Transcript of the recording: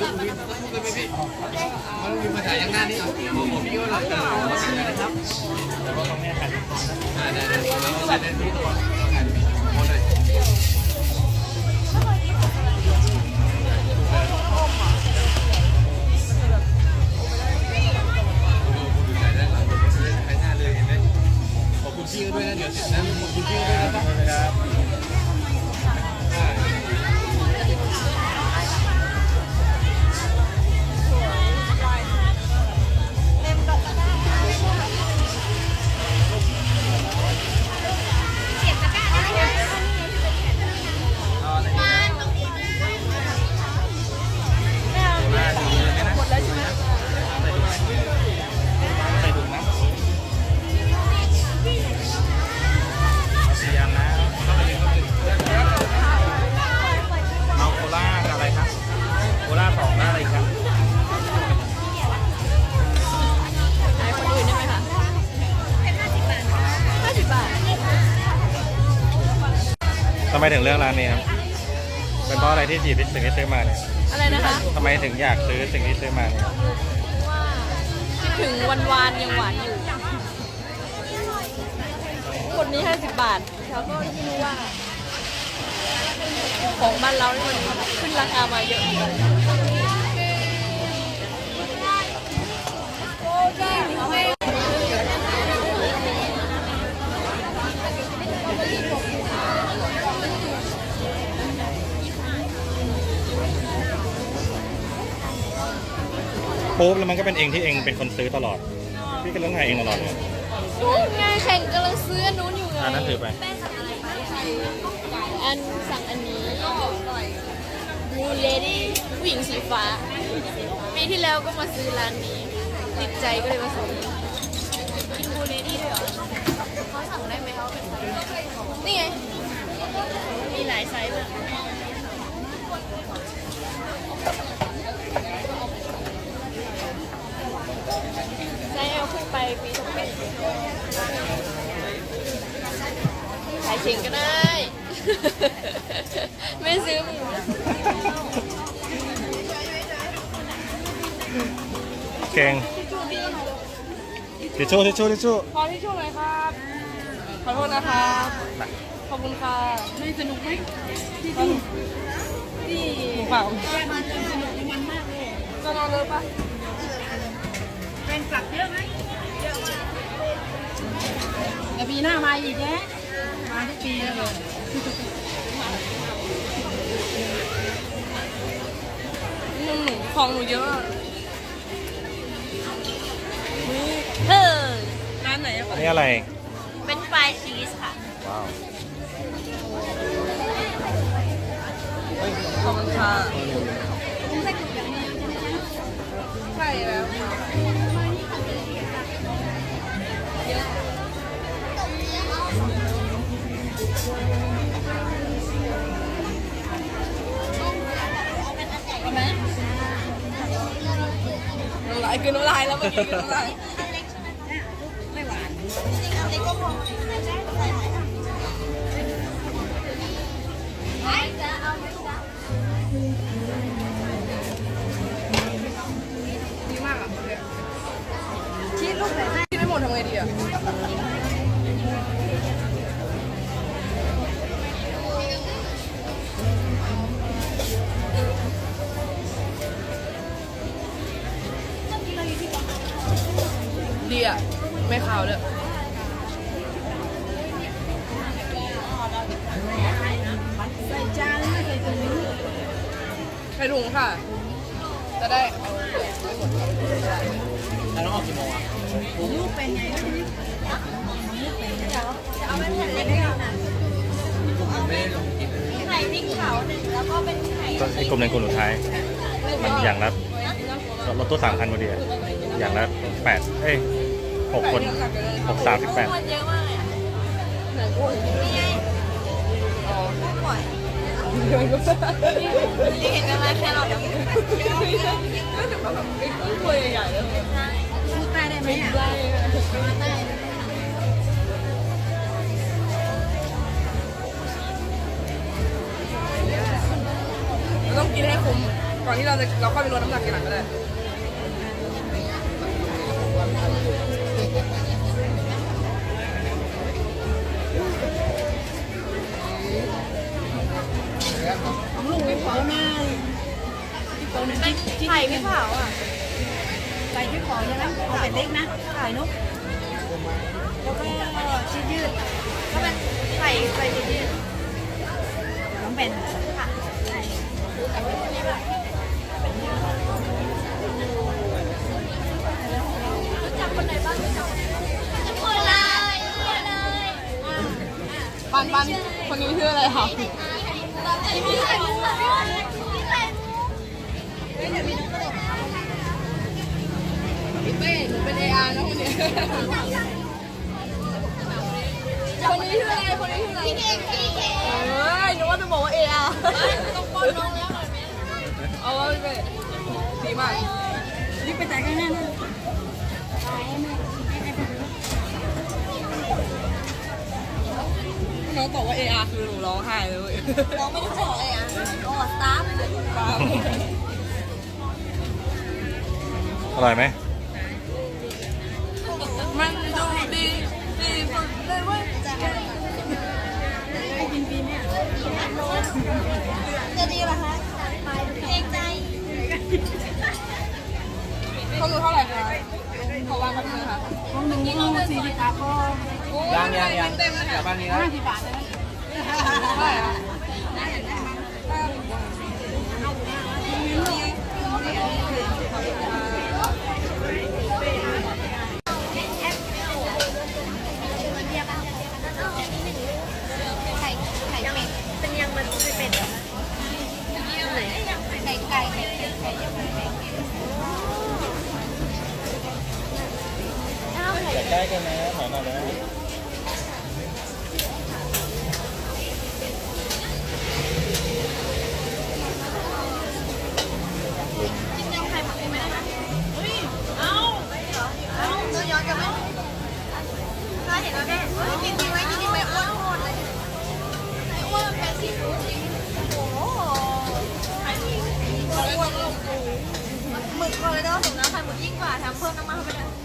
ครับ ทำไมถึงเลือกร้านนี้ครับ เป็นเพราะอะไรที่จีบสิ่งที่ซื้อมาเนี่ยอะไรนะคะทำไมถึงอยากซื้อสิ่งที่ซื้อมาเนี่ยว่าคิดถึงวันวานยังหวานอยู่คนนี้ 50 บาทแล้วก็ไม่รู้ว่า ของบ้านเรานี่มันขึ้นราคามาเยอะอยู่ ปุ๊บแล้วมันก็เป็นเองที่เองเป็นคนซื้อตลอด พี่ก็เรื่องไงเองตลอดเลยนู้นไงแข่งกำลังซื้ออันนู้นอยู่ไงอันนั้นถือไป อันสั่งอันนี้ Blue Lady ผู้หญิงสีฟ้าปีที่แล้วก็มาซื้อร้านนี้ ติดใจก็เลยมาซื้อกิน Blue Lady ด้วยเหรอเขาสั่งได้ไหมเขาเป็นไซส์นี่ไงมีหลายไซส์เลยไซส์ L ขึ้นไปปีสองปีขายเฉงก็ได้ ไม่ซื้อหมูเก่งทิชชู่ทิชชู่ทิชชู่ขอที่ช่วยหน่อยครับ ขอโทษนะครับมาขอบคุณค่ะไม่สนุกไหมที่หมูเปล่าแกมันสนุกมันมากเลยจะนอนเลยปะเป็นกลับเยอะไหมเยอะมากแต่ ปีหน้ามาอีกแยะมาทุกปีเลยหนูของหนูเยอะอะเออร้านไหนอะอันนี้อะไร เป็นปลายชีสค่ะ ว้าวขอบคุณค่ะ ไหมน้ำลายคือน้ำลายแล้วเมื่อกี้น้ำลาย ดีอะ ไม่ขาวเลยใส่จานไม่ใส่ถุงใส่ถุงค่ะ จะได้เอาลูกเป็นไงเอาเป็นแผ่นเล็กให้เรานะไข่พริกเผาหนึ่งแล้วก็เป็นไข่ก็อีกกลุ่มหนึ่งกลุ่มสุดท้าย มันอย่างละรถตู้สามคันพอดีอะอย่างละแปดเอ้ย หกคนหกสามสิบแปดมันเยอะมากเลยอะไหนกุ้งนี่ไงอ๋อกุ้งปล่อยนี่เห็นไหมแค่เราเดี๋ยวก็จะแบบไอ้กุ้งตัวใหญ่ๆเลยพูดใต้ได้ไหมอะได้เราต้องกินให้คุ้มก่อนที่เราจะเราค่อยไปลดน้ำหนักทีหลังก็ได้ นี่ยไข่ไม่เผาอะใส่ที่ขอใช่ไหมเอาเป็ดเล็กนะไข่นุ๊กแล้วก็ชีสยืดถ้าเป็นไข่ไข่ชิ้นยืดน้องเป็นค่ะรู้จักคนไหนบ้างจักคนเลยคนเลยปันปันคนนี้ชื่ออะไรคะ พี่ไข่มุกพี่ไข่มุก พี่เป้หนูเป็นเออาร์นะคนนี้คนนี้ชื่ออะไรคนนี้ชื่ออะไรพี่เก่งพี่เก่งเอ้ยนึกว่าจะบอกว่าเออาร์ต้องป้อนน้องแล้วหน่อยไหมเอาว่าพี่เป้ดีมากรีบไปจ่ายข้างหน้านะน้องบอกว่า AR คือหนูร้องไห้เลยเว้ยน้องไม่ได้บอกเลยอะโอ้สตา อร่อยไหมมันดูดีดีสุดเลยเว้ยจะดีเหรอคะเองใจเขาคือเท่าไหร่คะขอวางกันเลยค่ะห้องหนึ่งห้องสี่สิบบาทก็ยังยังยังเต็มเลยค่ะบบ้านนี้นะห้าสิบบาทเลยเท่าไหร่อะ ไข่ไข่เป็ดเป็นยังมันเป็นเป็ดเหรอไหนไก่ไก่ไก่ไก่ไก่ยังไงไก่ ใกล้กันนะหน่อยหน่อยนะเราย้อนกลับไหมถ้าเห็นแล้วแม่กินดีไว้กินดีไว้อ้วนหมดอ้วนเป็นซีฟู้ดจริงโอ้โหมึกเลยเนาะถึงน้ำไข่หมึกยิ่งกว่าทำเพิ่มน้ำมันเข้าไปเลย